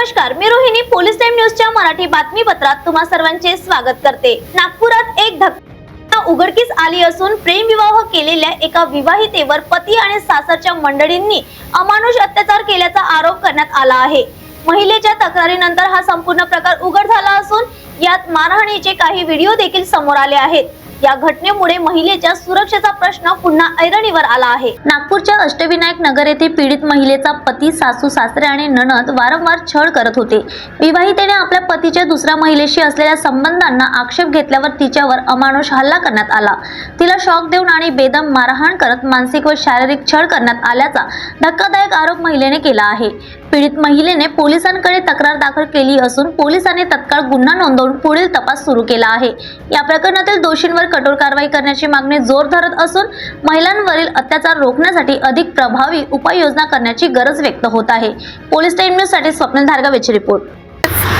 मी Rohini police time न्यूजच्या मराठी बातमीपत्रात तुम्हा सर्वांचे स्वागत करते. नागपुरात एक धक्का उघडकीस आली असून प्रेमविवाह केलेल्या एका विवाहितेवर पती आणि सासरच्या मंडळींनी अमानुष अत्याचार केल्याचा आरोप करण्यात आला आहे. महिलेच्या तक्रारीनंतर हा संपूर्ण प्रकार उघड झाला असून यात मारहाणीचे काही व्हिडिओ देखील समोर आले आहेत. या घटनेमुळे महिलेच्या सुरक्षेचा प्रश्न पुन्हा ऐरणीवर आला आहे. नागपूरच्या अष्टविनायक नगर येथे पीडित महिलेचा पती सासू सासरे आणि नणद वारंवार छळ करत होते. विवाहितेने आपल्या पतीच्या दुसऱ्या महिलेशी असलेल्या संबंधांना आक्षेप घेतल्यावर तिच्यावर अमानुष हल्ला करण्यात आला. तिला शॉक देऊन आणि बेदम मारहाण करत मानसिक व शारीरिक छळ करण्यात आल्याचा धक्कादायक आरोप महिलेने केला आहे. पीडित महिलेने पोलिसांकडे तक्रार दाखल केली असून पोलिसांनी तत्काळ गुन्हा नोंदवून पुढील तपास सुरू केला आहे. या प्रकरणातील दोषींवर कठोर कारवाई करण्याची मागणी जोर धरत असून महिलांवरील अत्याचार रोखण्यासाठी अधिक प्रभावी उपाययोजना करण्याची गरज व्यक्त होत आहे. पोलीस टाइम न्यूजसाठी स्वप्नील धारगावेची रिपोर्ट.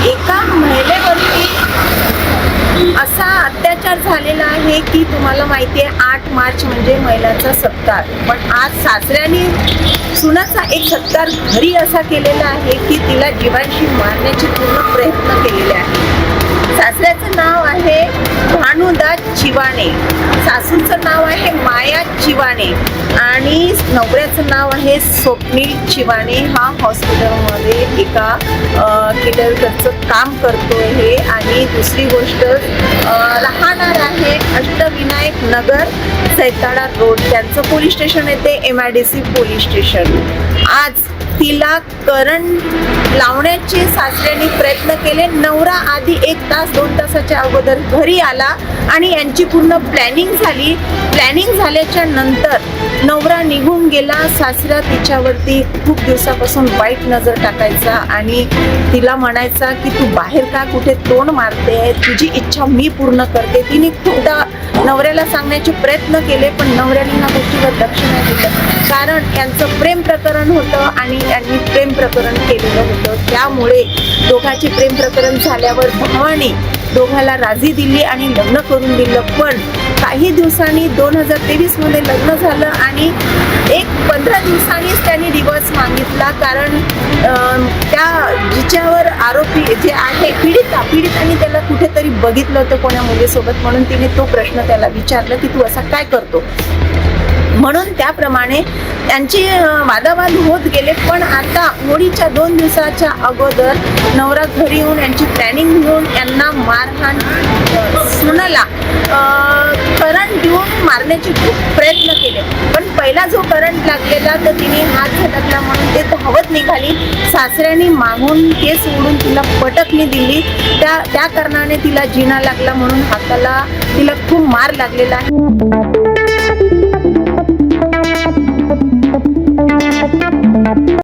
एका महिलेवरती असा अत्याचार झालेला आहे की तुम्हाला माहिती आहे आठ मार्च म्हणजे महिलांचा सत्कार. पण आज सासऱ्याने सुनाचा एक सत्कार घरी असा केलेला आहे की तिला जीवांशी मारण्याचे पूर्ण प्रयत्न केलेले आहे सासऱ्याचं नाव आहे भानुदास चिवाणे सासूचं नाव आहे माया चिवाणे आणि नवऱ्याचं नाव आहे स्वप्नील चिवाणे हा हॉस्पिटलमध्ये एका केटरकरचं काम करतो आहे आणि दुसरी गोष्ट राहणार आहे अष्टविनायक नगर सैताडा रोड. त्यांचं पोलीस स्टेशन येते M I D C police station. आज तिला करंट लावण्याचे सासऱ्यांनी प्रयत्न केले. नवरा आधी एक तास दोन तासाच्या अगोदर घरी आला आणि यांची पूर्ण प्लॅनिंग झाली. प्लॅनिंग झाल्याच्यानंतर नवरा निघून गेला. सासरा तिच्यावरती खूप दिवसापासून वाईट नजर टाकायचा आणि तिला म्हणायचा की तू बाहेर का कुठे तोंड मारते तुझी इच्छा मी पूर्ण करते. तिने खूपदा नवऱ्याला सांगण्याचे प्रयत्न केले पण नवऱ्याने ह्या गोष्टीवर लक्ष नाही दिलं. कारण यांचं प्रेम प्रकरण होतं आणि यांनी प्रेम प्रकरण केलेलं होतं. त्यामुळे दोघांचे प्रेम प्रकरण झाल्यावर भावाने दोघाला राजी दिली आणि लग्न करून दिलं. पण काही दिवसांनी दोन हजार तेवीसमध्ये लग्न झालं आणि एक पंधरा दिवसांनीच त्यांनी डिवॉर्स मागितला. कारण अं, आरोपी जे आहे. पीडिता पीडितांनी त्याला कुठेतरी बघितलं होतं कोण्या मुलीसोबत म्हणून तिने तो प्रश्न त्याला विचारला की तू असा काय करतो? म्हणून त्याप्रमाणे त्यांची वादावाद होत गेले. पण आता होळीच्या दोन दिवसाच्या अगोदर नवरा घरी येऊन यांची प्लॅनिंग घेऊन यांना मारहाण अं, सुनाला करंट देऊन मारण्याचे खूप प्रयत्न केले. पहिला जो करंट लागलेला तर तिने हात झटकला म्हणून ते धावत निघाली. सासऱ्याने मागून केस ओढून तिला पटकणी दिली. त्या त्या कारणाने तिला जिना लागला म्हणून हाताला तिला खूप मार लागलेला आहे.